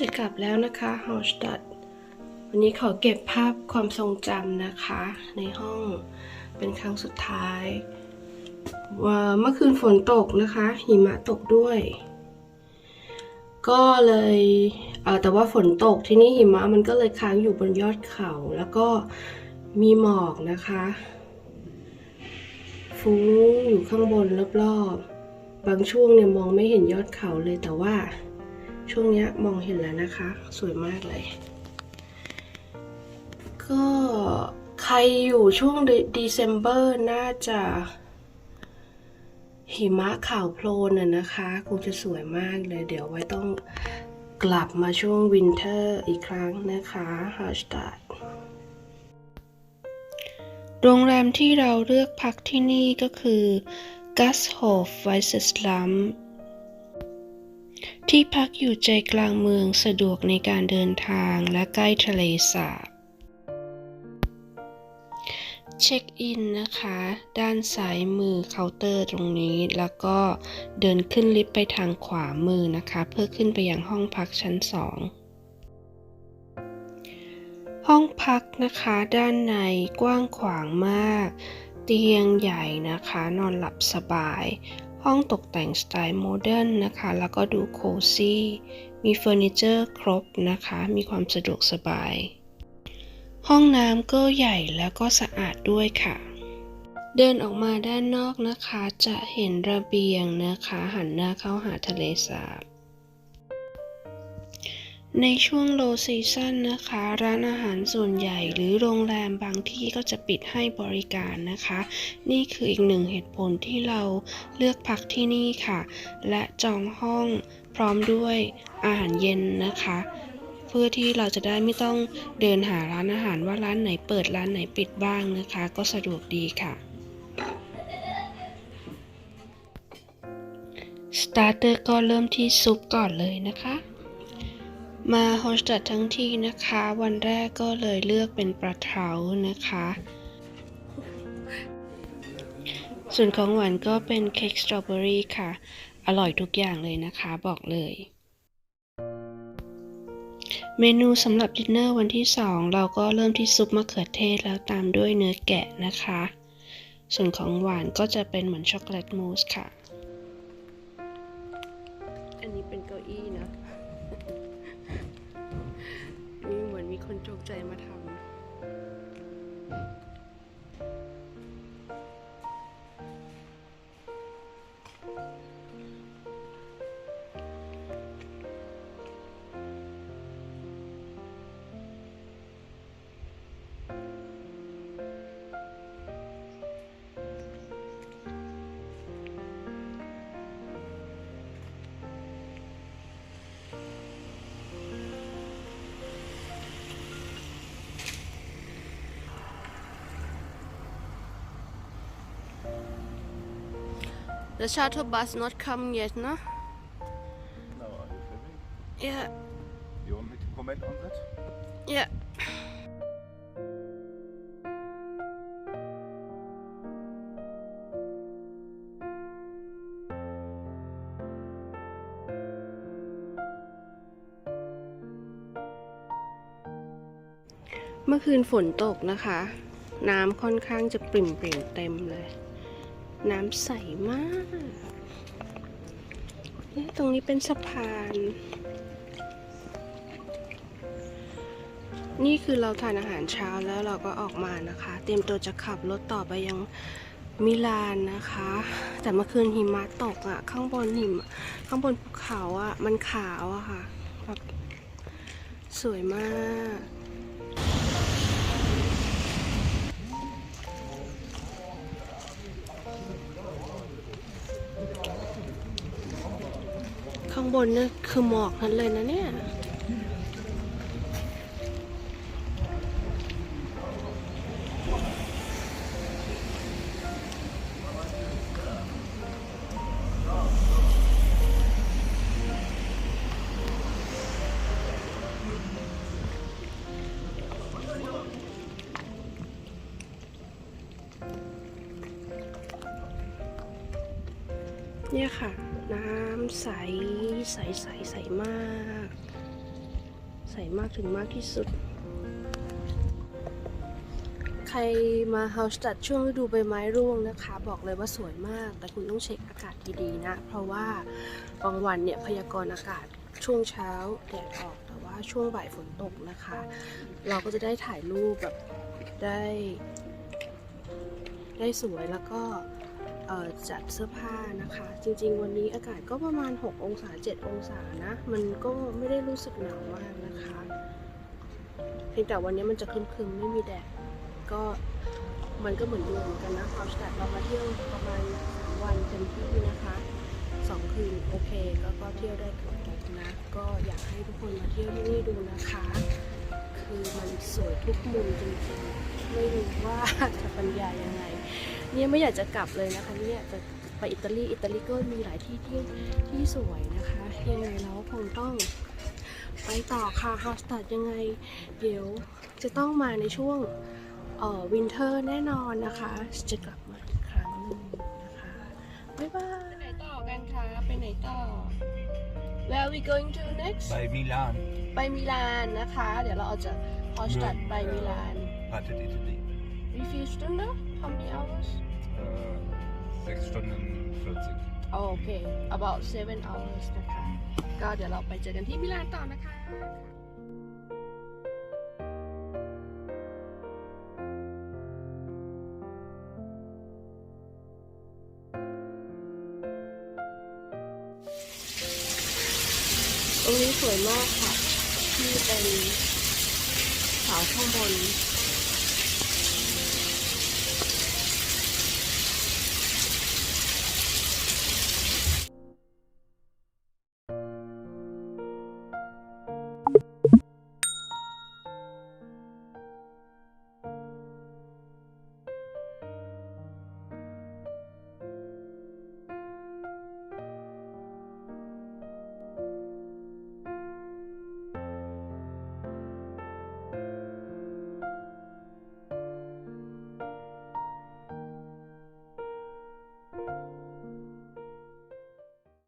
จะกลับแล้วนะคะฮอสตัดวันนี้ขอเก็บภาพความทรงจำนะคะ ในห้องเป็นครั้งสุดท้าย ว่าเมื่อคืนฝนตกนะคะ หิมะตกด้วย ก็เลยเออแต่ว่าฝนตกที่นี่หิมะมันก็เลยค้างอยู่บนยอดเขา แล้วก็มีหมอกนะคะฟุ้งอยู่ข้างบนรอบๆ บางช่วงเนี่ยมองไม่เห็นยอดเขาเลยแต่ว่า ช่วงนี้มองเห็นแล้วนะคะ สวยมากเลย ก็ใครอยู่ช่วงเดซ ember น่าจะ หิมะขาวโพลนน่ะนะคะ คงจะสวยมากเลย เดี๋ยวไว้ต้องกลับมาช่วงวินเทอร์อีกครั้งนะคะฮาสตาดโรงแรมที่เราเลือกพักที่นี่ก็คือ g a s h o f w e i s e s l a m ที่พักอยู่ใจกลางเมืองสะดวกในการเดินทางและใกล้ทะเลสาบ เช็คอินนะคะ ด้านซ้ายมือเคาน์เตอร์ตรงนี้ แล้วก็เดินขึ้นลิฟต์ไปทางขวามือนะคะ เพื่อขึ้นไปยังห้องพักชั้น 2 ห้องพักนะคะด้านในกว้างขวางมาก เตียงใหญ่นะคะ นอนหลับสบาย ห้องตกแต่งสไตล์โมเดิร์นนะคะ แล้วก็ดูโคซี่ มีเฟอร์นิเจอร์ครบนะคะ มีความสะดวกสบาย ห้องน้ำก็ใหญ่แล้วก็สะอาดด้วยค่ะ เดินออกมาด้านนอกนะคะ จะเห็นระเบียงนะคะ หันหน้าเข้าหาทะเลสาบ ในช่วงโลซีซั่นนะคะ ร้านอาหารส่วนใหญ่หรือโรงแรมบางที่ก็จะปิดให้บริการนะคะ นี่คืออีกหนึ่งเหตุผลที่เราเลือกพักที่นี่ค่ะ และจองห้องพร้อมด้วยอาหารเย็นนะคะ เพื่อที่เราจะได้ไม่ต้องเดินหาร้านอาหารว่าร้านไหนเปิดร้านไหนปิดบ้างนะคะ ก็สะดวกดีค่ะสตาร์เตอร์ก็เริ่มที่ซุปก่อนเลยนะคะ มาโฮสต์ทั้งทีนะคะ วันแรกก็เลยเลือกเป็นปลาเทานะคะ ส่วนของหวานก็เป็นเค้กสตรอเบอรี่ค่ะ อร่อยทุกอย่างเลยนะคะบอกเลย เมนูสำหรับดินเนอร์วันที่ 2 เราก็เริ่มที่ซุปมะเขือเทศแล้วตามด้วยเนื้อแกะนะคะ ส่วนของหวานก็จะเป็นเหมือนช็อกโกแลตมูสค่ะ อันนี้เป็นเก้าอี้นะ คนจงใจมาทำ The shuttle bus not come yet นะ No, are you filming? Yeah You want me to comment on that? yeah เมื่อคืนฝนตกนะคะ น้ำค่อนข้างจะปริ่มปริ่มๆเต็มเลย น้ำใสมากเอ๊ะตรงนี้เป็นสะพาน นี่คือเราทานอาหารเช้าแล้วเราก็ออกมานะคะ เตรียมตัวจะขับรถต่อไปยังมิลานนะคะ แต่เมื่อคืนหิมะตกอะ่ะ ข้างบนหิมข้างบนภูเขาอะ่ะ มันขาวอะค่ะแบบสวยมาก ข้างบนนี่คือหมอกนั้นเลยนะเนี่ยเนี่ยค่ะ น้ำใสใสใสใสมาก ใสมากถึงมากที่สุด ใครมาเฮาสตัดช่วงฤดูใบไม้ร่วงนะคะ บอกเลยว่าสวยมาก แต่คุณต้องเช็คอากาศดีๆนะ เพราะว่าบางวันเนี่ยพยากรณ์อากาศช่วงเช้าแดดออกแต่ว่าช่วงบ่ายฝนตกนะคะ เราก็จะได้ถ่ายรูปแบบได้ ได้สวยแล้วก็ จัดเสื้อผ้านะคะ จริงๆ วันนี้อากาศก็ประมาณ 6 องศา 7 องศานะ มันก็ไม่ได้รู้สึกหนาวมากนะคะ เพียงแต่วันนี้มันจะครึมๆ ไม่มีแดด ก็มันก็เหมือนเดิมเหมือนกันนะความสตัดเรามาเที่ยวประมาณ 3 วันเต็มที่นะคะสองคืนโอเคก็ก็เที่ยวได้เกือบครบนะ ก็อยากให้ทุกคนมาเที่ยวที่นี่ดูนะคะ คือมันสวยทุกมุมจริงๆ ไม่รู้ว่าจะบรรยายยังไง เนี่ยไม่อยากจะกลับเลยนะคะเนี่ยจะไปอิตาลีอิตาลีก็มีหลายที่ที่ที่สวยนะคะยังไงเราคงต้องไปต่อค่ะฮาวสตัดยังไง เดี๋ยวจะต้องมาในช่วงเอ่อวินเทอร์แน่นอนนะคะ จะกลับมาอีกครั้งหนึ่งนะคะ บ๊ายบายไปไหนต่อกันคะไปไหนต่อ Where are we going to next Bei Milan. ไปมิลานนะคะ เดี๋ยวเราเอาจากฮอสตัดไปมิลาน Wartet Italy. Wie viel Stunden? How many hours? Äh, 6 Stunden 40. โอเค about seven hours นะคะ ก็เดี๋ยวเราไปเจอกันที่มิลานต่อนะคะตรงนี้สวยมากค่ะ ที่เป็นเสาข้างบน